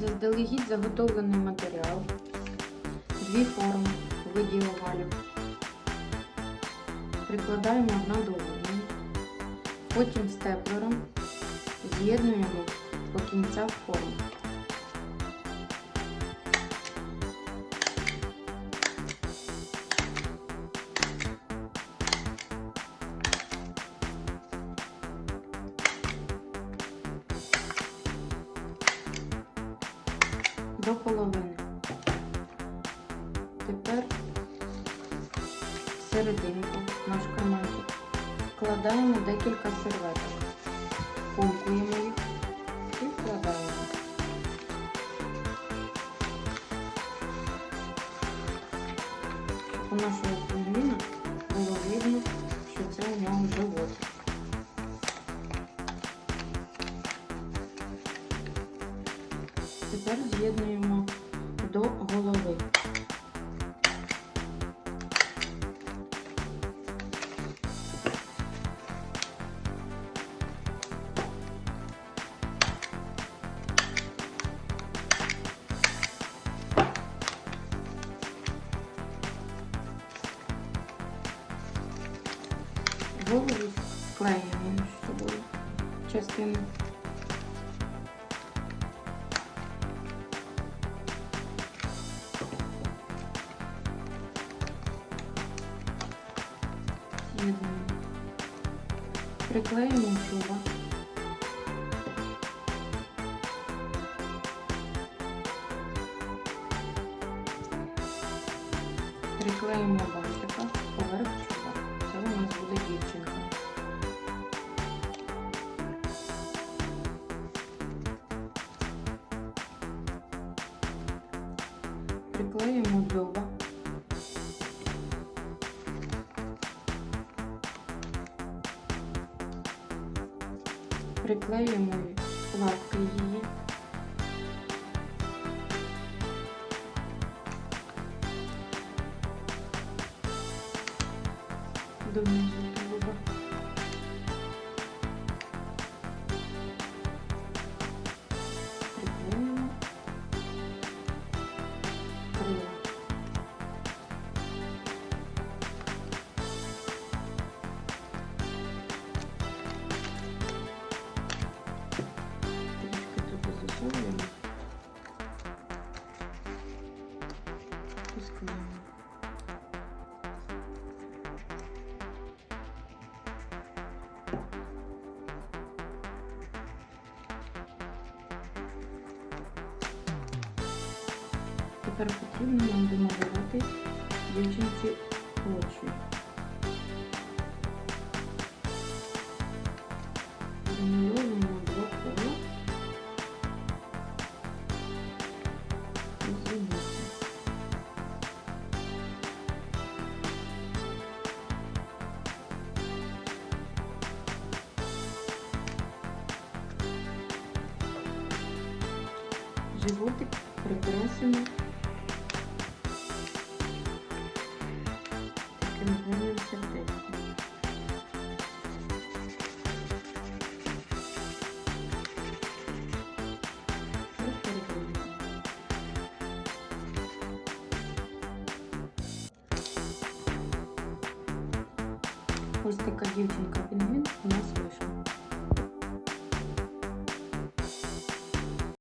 Заздалегідь заготовлений матеріал, дві форми виді овалів. Прикладаємо одна до одної. Потім степлером з'єднуємо по кінцях форм. До половини. Тепер серединку наш карманчик вкладаємо декілька серветок, комкуємо їх і вкладаємо. Щоб у нашого пінгвіна було видно, що це у нього животик. Тепер з'єднуємо до голови. Голову склеюємо між собою частину. Приклеїмо дзьоба. Приклеїмо бантика поверх чуба. Це у нас буде дівчинка. Приклеїмо дзьоба. Приклеїмо лапки її. Донизу Тепер потрібно нам домалювати дівчинці очі. Домальовуємо два кола. Животик прикрасимо Ось така дівчинка пінгвін у нас вийшла.